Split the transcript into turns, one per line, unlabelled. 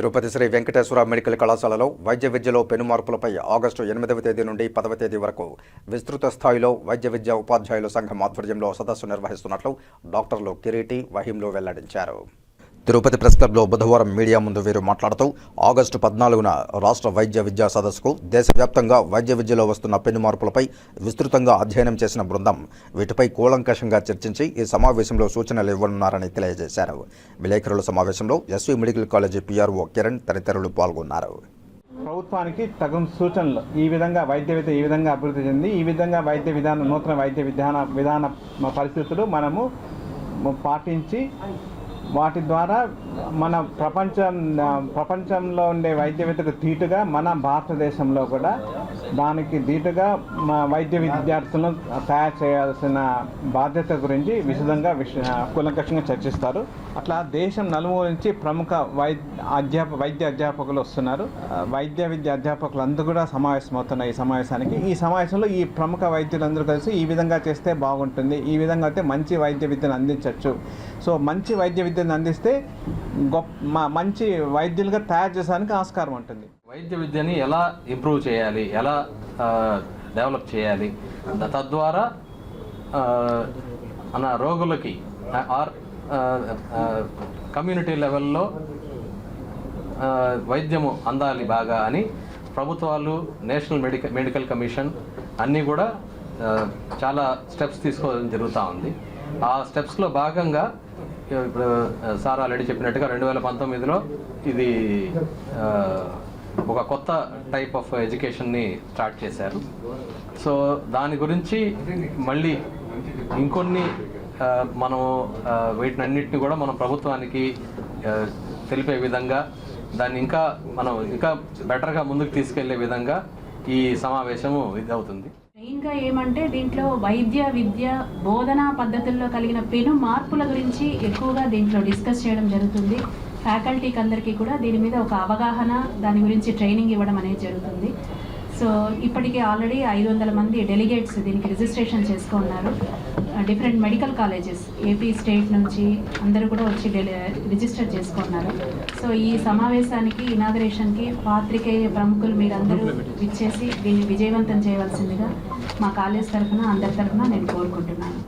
Tirupati Shri Venkateswara medical కళాశాలలో వైద్య విద్యలో పెను మార్పులపై ఆగస్టు ఎనిమిదవ తేదీ నుండి పదవ తేదీ వరకు విస్తృత స్థాయిలో వైద్య విద్యా ఉపాధ్యాయుల సంఘం ఆధ్వర్యంలో సదస్సు నిర్వహిస్తున్నట్లు డాక్టర్లు కిరీటి వహీంలో వెల్లడించారు. తిరుపతి ప్రెస్ క్లబ్లో బుధవారం మీడియా ముందు వీరు మాట్లాడుతూ ఆగస్టు పద్నాలుగున రాష్ట్ర వైద్య విద్యా సదస్సుకు దేశవ్యాప్తంగా వైద్య విద్యలో వస్తున్న పెను మార్పులపై విస్తృతంగా అధ్యయనం చేసిన బృందం వీటిపై కూలంకషంగా చర్చించి ఈ సమావేశంలో సూచనలు ఇవ్వనున్నారని తెలియజేశారు. విలేకరుల సమావేశంలో SV medical college PRO Kiran తదితరులు పాల్గొన్నారు.
ప్రభుత్వానికి తగిన సూచనలు. ఈ విధంగా వైద్య విద్య ఈ విధంగా అభివృద్ధి చెంది ఈ విధంగా వైద్య విధానం నూతన వైద్య విధాన విధాన పరిస్థితులు మనము పాటించి వాటి ద్వారా మన ప్రపంచం ప్రపంచంలో ఉండే వైద్య విద్యకు మన భారతదేశంలో కూడా దానికి ధీటుగా మా వైద్య విద్యార్థులను తయారు చేయాల్సిన బాధ్యత గురించి విశదంగా విష కూలంకషంగా చర్చిస్తారు. అట్లా దేశం నలుమూల నుంచి ప్రముఖ వైద్య అధ్యాప వైద్య అధ్యాపకులు వస్తున్నారు. వైద్య విద్య అధ్యాపకులు అందరూ కూడా సమావేశమవుతున్నారు ఈ సమావేశానికి. ఈ సమావేశంలో ఈ ప్రముఖ వైద్యులందరూ కలిసి ఈ విధంగా చేస్తే బాగుంటుంది ఈ విధంగా అయితే మంచి వైద్య విద్యను అందించవచ్చు సో మంచి వైద్య విద్యను అందిస్తే గొప్ప మంచి వైద్యులుగా తయారు చేసడానికి ఆస్కారం ఉంటుంది.
వైద్య విద్యని ఎలా ఇంప్రూవ్ చేయాలి? ఎలా డెవలప్ చేయాలి? తద్వారా మన రోగులకి ఆర్ కమ్యూనిటీ లెవెల్లో వైద్యము అందాలి బాగా అని ప్రభుత్వాలు నేషనల్ మెడికల్ మెడికల్ కమిషన్ అన్నీ కూడా చాలా స్టెప్స్ తీసుకోవడం జరుగుతూ ఉంది. ఆ స్టెప్స్లో భాగంగా ఇప్పుడు సార్ ఆల్రెడీ చెప్పినట్టుగా రెండు వేల పంతొమ్మిదిలో ఇది ఒక కొత్త టైప్ ఆఫ్ ఎడ్యుకేషన్ని స్టార్ట్ చేశారు. సో దాని గురించి మళ్ళీ ఇంకొన్ని మనం వీటిని వీటినన్నిటిని కూడా మనం ప్రభుత్వానికి తెలిపే విధంగా దాన్ని ఇంకా మనం ఇంకా బెటర్గా ముందుకు తీసుకెళ్ళే విధంగా ఈ సమావేశము ఇది అవుతుంది
మెయిన్గా ఏమంటే దీంట్లో వైద్య విద్య బోధనా పద్ధతుల్లో కలిగిన పెను మార్పుల గురించి ఎక్కువగా దీంట్లో డిస్కస్ చేయడం జరుగుతుంది. ఫ్యాకల్టీకి అందరికీ కూడా దీని మీద ఒక అవగాహన దాని గురించి ట్రైనింగ్ ఇవ్వడం అనేది జరుగుతుంది. సో ఇప్పటికే ఆల్రెడీ ఐదు వందల మంది డెలిగేట్స్ దీనికి రిజిస్ట్రేషన్ చేసుకున్నారు different medical colleges AP state నుంచి అందరూ కూడా వచ్చి డెలి రిజిస్టర్ చేసుకున్నారు సో ఈ సమావేశానికి ఇనాగరేషన్కి పాత్రికేయ ప్రముఖులు మీరందరూ ఇచ్చేసి దీన్ని విజయవంతం చేయవలసిందిగా మా కాలేజ్ తరఫున అందరి తరఫున నేను కోరుకుంటున్నాను.